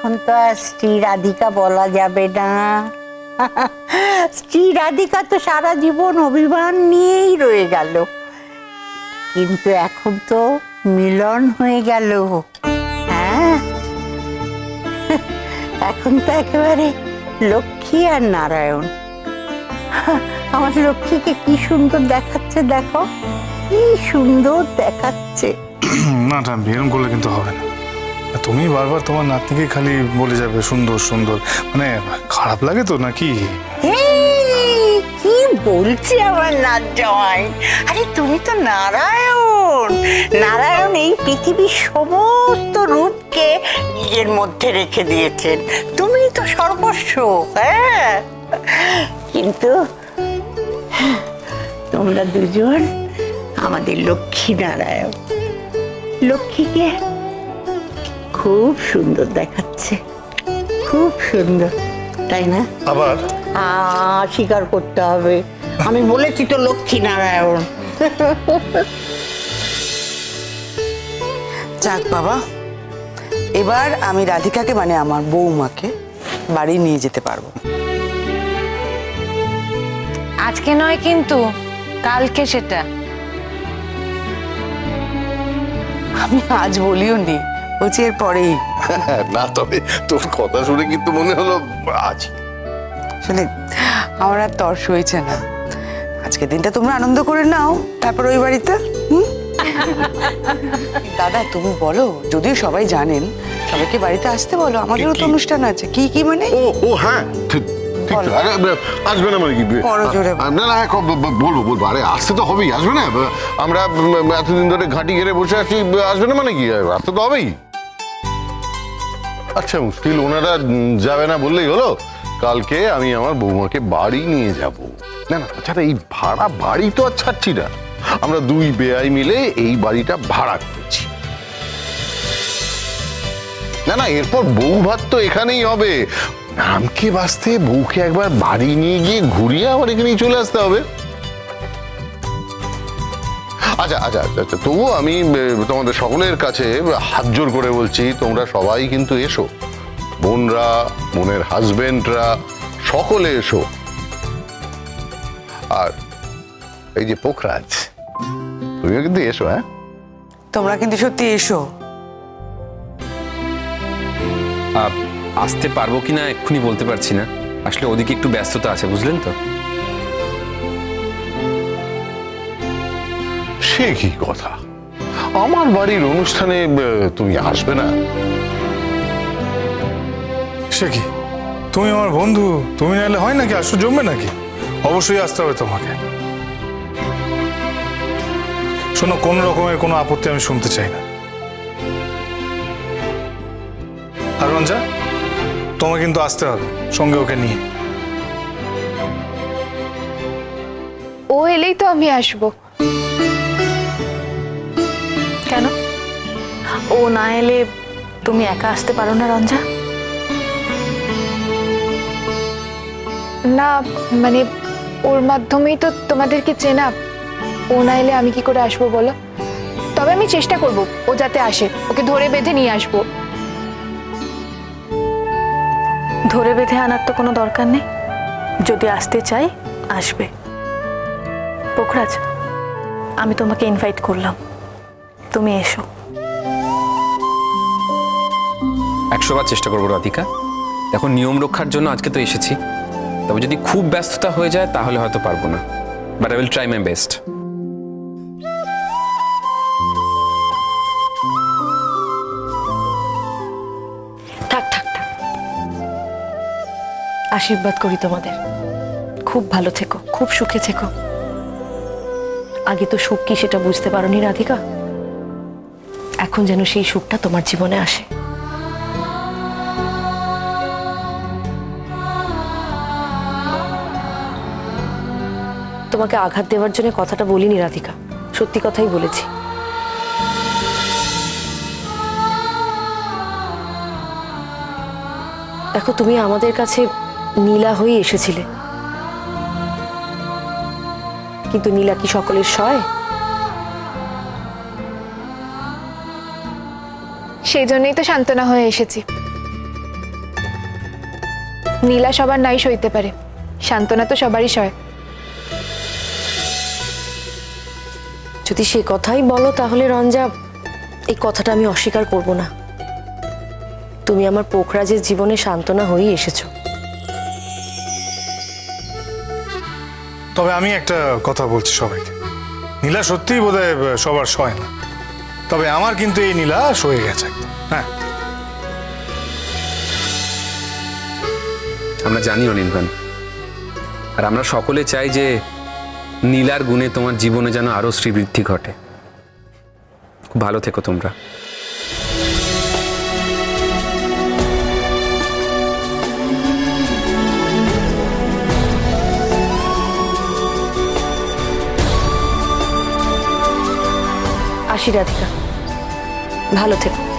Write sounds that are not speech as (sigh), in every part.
এখন তো আর স্ত্রী রাধিকা বলা যাবে না। (laughs) স্ত্রী রাধিকা তো সারা জীবন অভিমান নিয়েই রয়ে গেল। কিন্তু এখন তো মিলন হয়ে গেল। হ্যাঁ? (laughs) এখন তো একেবারে লক্ষ্মী আর নারায়ণ। (laughs) আমার লক্ষ্মীকে কি সুন্দর দেখাচ্ছে দেখো। কি সুন্দর দেখাচ্ছে। (clears throat) না এরকম করলে কিন্তু হবে না। তুমি বারবার তোমার নাতনিকে খালি বলে যাবে, সুন্দর সুন্দর। মানে খারাপ লাগে তো নাকি? কি বলছি আমার নাচ জামাই আরে, তুমি তো নারায়ণ। নারায়ণ এই পৃথিবীর সমস্ত রূপকে নিজের মধ্যে রেখে দিয়েছেন। তুমি তো সর্বস্ব হ্যাঁ? কিন্তু তোমরা দুজন আমাদের লক্ষ্মী নারায়ণ। লক্ষ্মীকে খুব সুন্দর দেখাচ্ছে। খুব সুন্দর তাই না? আবার? আ, স্বীকার করতে হবে। আমি বলেছি তো লক্ষ্মী নারায়ণ যাক বাবা এবার আমি রাধিকাকে মানে আমার বৌমাকে বাড়ি নিয়ে যেতে পারব। আজকে নয় কিন্তু কালকে সেটা। আমি আজ বলিও নি বলছি এর পরেই (laughs) না তবে তোর কথা শুনে কিন্তু মনে হলো আজ আসলে আমার আর তর্স হয়েছে না। আজকের দিনটা তোমরা আনন্দ করে নাও তারপর ওই বাড়িতে হুম? (laughs) দাদা তুমি বলো যদিও সবাই জানেন সবাইকে বাড়িতে আসতে বলো আমাদেরও তো অনুষ্ঠান আছে। কি কি মানে? ও ও হ্যাঁ আসবে না মানে কি? না না বলব আরে আসতে তো হবেই আসবে না? আমরা এতদিন ধরে ঘাঁটি ঘেরে বসে আছি আসবে না মানে কি? আসতে তো হবেই। আচ্ছা মুশকিল, ওনারা যাবে না বললেই হলো। কালকে আমি আমার বৌমাকে বাড়ি নিয়ে যাব। না না তাছাড়া এই ভাড়া বাড়ি তো আর ছাড়ছি না। আমরা দুই বেয়াই মিলে এই বাড়িটা ভাড়া করেছি। না না, এরপর বউ ভাত তো এখানেই হবে। নামকে বাঁচতে বউকে একবার বাড়ি নিয়ে গিয়ে ঘুরিয়ে আবার এখানেই চলে আসতে হবে। আচ্ছা আচ্ছা আচ্ছা তবুও আমি তোমাদের সকলের কাছে হাত জোর করে বলছি তোমরা সবাই কিন্তু এসো। বোনরা বোনের হাজবেন্ডরা সকলে এসো। আর এই যে পোখরাজ তুমিও কিন্তু এসো হ্যাঁ? তোমরা কিন্তু সত্যি এসো। আসতে পারব কিনা এক্ষুনি বলতে পারছি না। আসলে ওদিকে একটু ব্যস্ততা আছে বুঝলেন তো? সে কি কথা? আমার বাড়ির অনুষ্ঠানে তুমি আসবে না? সে কি? তুমি আমার বন্ধু তুমি না এলে হয় নাকি? আসো জমবে নাকি? অবশ্যই আসতে হবে তোমাকে। শোনো কোন রকমের কোনো আপত্তি আমি শুনতে চাই না। আর রঞ্জা তোমাকে কিন্তু আসতে হবে সঙ্গে ওকে নিয়ে। ও এলেই তো আমি আসব। ও না এলে তুমি একা আসতে পারো না রঞ্জা? না মানে ওর মাধ্যমেই তো তোমাদেরকে চেনা। ও না এলে আমি কি করে আসব বলো? তবে আমি চেষ্টা করব ও যাতে আসে। ওকে ধরে বেঁধে নিয়ে আসব। ধরে বেঁধে আনার তো কোনো দরকার নেই। যদি আসতে চাই আসবে। পোখরাজ আমি তোমাকে ইনভাইট করলাম। তুমি এসো। একশো বার চেষ্টা করব রাধিকা। দেখো, নিয়ম রক্ষার জন্য আজকে তো এসেছি। তবে যদি খুব ব্যস্ততা হয়ে যায়, তাহলে হয়তো পারব না। But I will try my best থাক থাক থাক। আশীর্বাদ করি তোমাদের। খুব ভালো থেকো, খুব সুখে থেকো। আগে তো সুখ কি সেটা বুঝতে পারোনি রাধিকা? এখন যেন সেই সুখটা তোমার জীবনে আসে। তোমাকে আঘাত দেওয়ার জন্য কথাটা বলিনি, রাধিকা। সত্যি কথাই বলেছি। দেখো, তুমি আমাদের কাছে নীলা হয়ে এসেছিলে। কিন্তু নীলা কি সকলের সয়? সেই জন্যই তো সান্ত্বনা হয়ে এসেছি। নীলা সবার নাই সইতে পারে। সান্ত্বনা তো সবারই সয়। যদি সে কথাই বলো তাহলে রঞ্জা এই কথাটা আমি অস্বীকার করব না। তুমি আমার পোখরাজের জীবনে সান্ত্বনা হয়েই এসেছ। তবে আমি একটা কথা বলছি সবাইকে। নীলা সত্যিই বোধ সবার সয় না। তবে আমার কিন্তু এই নীলা সয়ে গেছে একদম। হ্যাঁ। আমরা জানি অনির্বাণ আর আমরা সকলে চাই যে নীলার গুণে তোমার জীবনে যেন আরও শ্রীবৃদ্ধি ঘটে। ভালো থেকো তোমরা। আসি ভালো থেকো।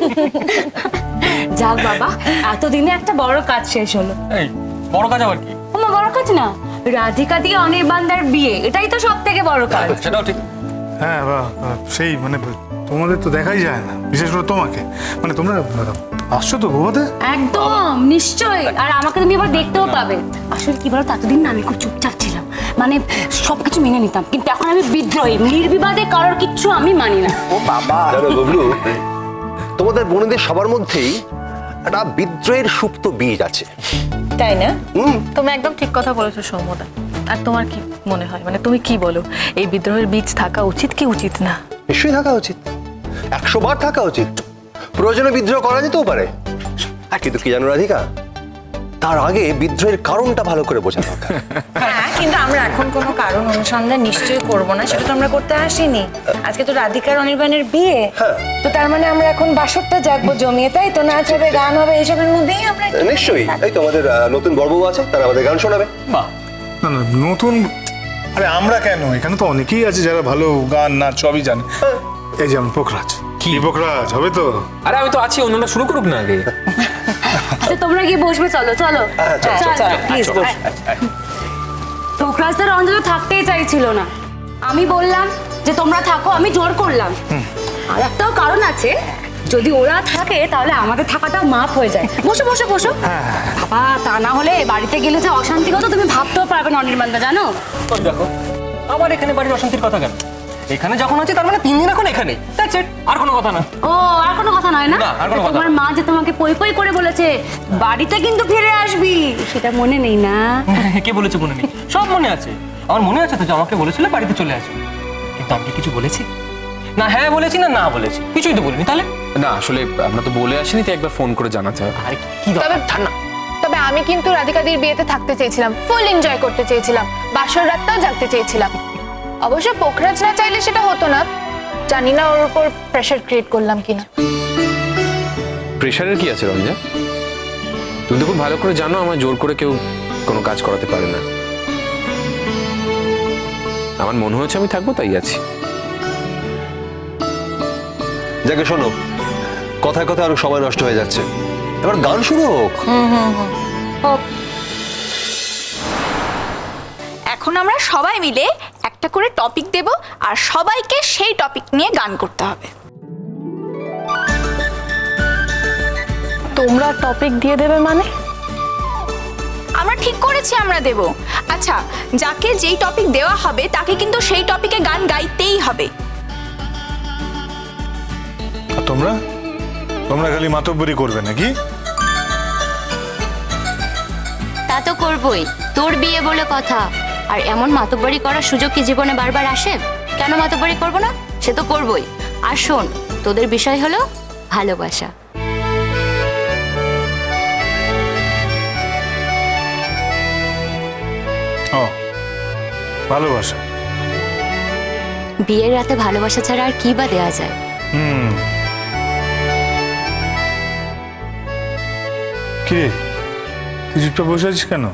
(laughs) যাক বাবা এতদিনে একটা বড় কাজ শেষ হলো। এই বড় কাজ আবার কি? কোনো বড় কাজ না। রাধিকা দিয়ে অনির্বাণদার বিয়ে এটাই তো সব থেকে বড় কাজ। সেটাও ঠিক। হ্যাঁ বাহ বাহ, সেই মানে তোমাদের তো দেখাই যায় না বিশেষ করে তোমাকে। মানে তোমরা আসছো তো গোয়াতে একদম নিশ্চয়ই। আর আমাকে তুমি এবার দেখতেও পাবে। আসলে কি বলো এতদিন না আমি খুব চুপচাপ ছিলাম। মানে সবকিছু মেনে নিতাম। কিন্তু এখন আমি বিদ্রোহী নির্বিবাদে কারোর কিচ্ছু আমি মানি না। জানো গবলু তোমাদের বোনেদের সবার মধ্যেই একটা বিদ্রোহের সুপ্ত বীজ আছে। তাই না? হুম। তুমি একদম ঠিক কথা বলেছ সৌমদা আর তোমার কি মনে হয়? মানে তুমি কি বলো? এই বিদ্রোহের বীজ থাকা উচিত কি উচিত না? নিশ্চয়ই থাকা উচিত। একশো বার থাকা উচিত। প্রয়োজনে বিদ্রোহ করা যেতেও পারে। আর কিন্তু কি জানো রাধিকা? তার আগে বিদ্রোহের কারণটা ভালো করে বোঝা দরকার। হ্যাঁ কিন্তু আমরা এখন কোনো কারণ অনুসন্ধান নিশ্চয়ই করব না সেটা তো আমরা করতে আসিনি। আজকে তো রাধিকার অনির্বাণের বিয়ে। হ্যাঁ। তো তার মানে আমরা এখন বাসরটা জাগবো জমিয়ে তাই তো? নাচ হবে গান হবে এইসবের মধ্যেই আমরা নিশ্চয়ই। এই তোমাদের নতুন বড়বউ আছে তারা আমাদের গান শোনাবে। বাহ। না না নতুন আরে আমরা কেন? এখানে তো অনেকেই আছে যারা ভালো গান নাচ সবই জানে। এই যেমন পোখরাজ। কি? পোখরাজ হবে তো? আরে আমি তো আছি অন্যরা শুরু করুক না আগে। (laughs) আচ্ছা তোমরা কি বসবে চলো চলো। হ্যাঁ, প্লিজ বস। তোকরাজদার অঞ্জল থাকতেই চাইছিল না। আমি বললাম যে তোমরা থাকো আমি জোর করলাম। আর একটাও কারণ আছে যদি ওরা থাকে তাহলে আমাদের থাকাটা মাফ হয়ে যায়। বসো বসো বসো। বাবা তা না হলে বাড়িতে গেলে যে অশান্তি কথা তুমি ভাবতেও পারবে না অনির্বাণদা জানো? দেখো আমার এখানে বাড়ির অশান্তির কথা কেন? এখানে যখন আছি তার মানে তিন দিন এখন এখানে। That's it, আর কোনো কথা না ও আর কোনো কথা নয় না? না, আর কোনো কথা তোমার মা যে তোমাকে পই পই করে বলেছে বাড়িতে কিন্তু ফিরে আসবি সেটা মনে নেই না। (laughs) কে বলেছে মনে নেই? সব মনে আছে। আমার মনে আছে তো যে আমাকে বলেছিল বাড়িতে চলে আসবে। কিন্তু আমি কি কিছু বলেছি? না হ্যাঁ বলেছি না না বলেছি। কিছুই তো বলিনি তাহলে? না আসলে আমরা তো বলে আসিনি তো একবার ফোন করে জানাতে হবে। আরে কি দরকার? তবে ঠান্ডা তবে আমি কিন্তু রাধিকাদির বিয়েতে থাকতে চেয়েছিলাম ফুল এনজয় করতে চেয়েছিলাম বাসর রাতটাও জাগতে চেয়েছিলাম। অবশ্য পোখরাজ না চাইলে সেটা হতো না। জানি না ওর উপর প্রেশার ক্রিয়েট করলাম কিনা। প্রেশারের কি আছে রঞ্জা তুমি তো খুব ভালো করে জানো আমার জোর করে কেউ কোনো কাজ করাতে পারে না। আমার মনে হয়েছে আমি থাকব তাই আছি। যাকে শোনো কথায় কথায় আরও সময় নষ্ট হয়ে যাচ্ছে। এবার গান শুরু হোক। এখন আমরা সবাই মিলে একটা করে টপিক দেব আর সবাইকে সেই টপিক নিয়ে গান করতে হবে। তোমরা টপিক দিয়ে দেবে মানে? আমরা ঠিক করেছি আমরা দেব। আচ্ছা যাকে যেই টপিক দেওয়া হবে তাকে কিন্তু সেই টপিকে গান গাইতেই হবে। আর তোমরা? তোমরা খালি মাতব্বরি করবে নাকি? তা তো করবই। তোর বিয়ে বলে কথা। আর এমন মাতব্বরি করার সুযোগ কি জীবনে বারবার আসে? কেন মাতব্বরি করব না? সে তো করবই। আর শোন তোদের বিষয় হলো ভালোবাসা। ও ভালোবাসা। বিয়ের রাতে ভালোবাসা ছাড়া আর কি বা দেওয়া যায়? হুম। কি রে? তুই বসে আছিস কেন?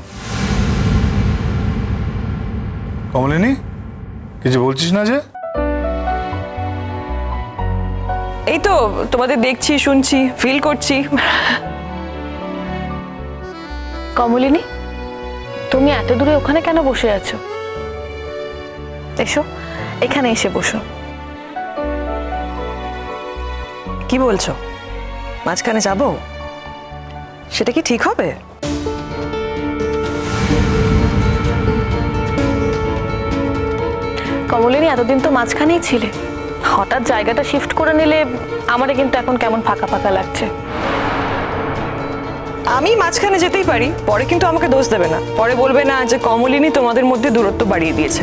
কমলিনী কিছু বলছিস না যে? এই তো তোমাদের দেখছি শুনছি ফিল করছি। কমলিনী তুমি এত দূরে ওখানে কেন বসে আছো? এসো এখানে এসে বসো। কি বলছো? মাঝখানে যাব? সেটা কি ঠিক হবে? কমলিনী এতদিন তো মাঝখানেই ছিলে। হঠাৎ জায়গাটা শিফট করে নিলে আমারে কিন্তু এখন কেমন ফাঁকা ফাঁকা লাগছে। আমি মাঝখানে যেতেই পারি, পরে কিন্তু আমাকে দোষ দেবে না। পরে বলবে না যে কমলিনী তোমাদের মধ্যে দূরত্ব বাড়িয়ে দিয়েছে।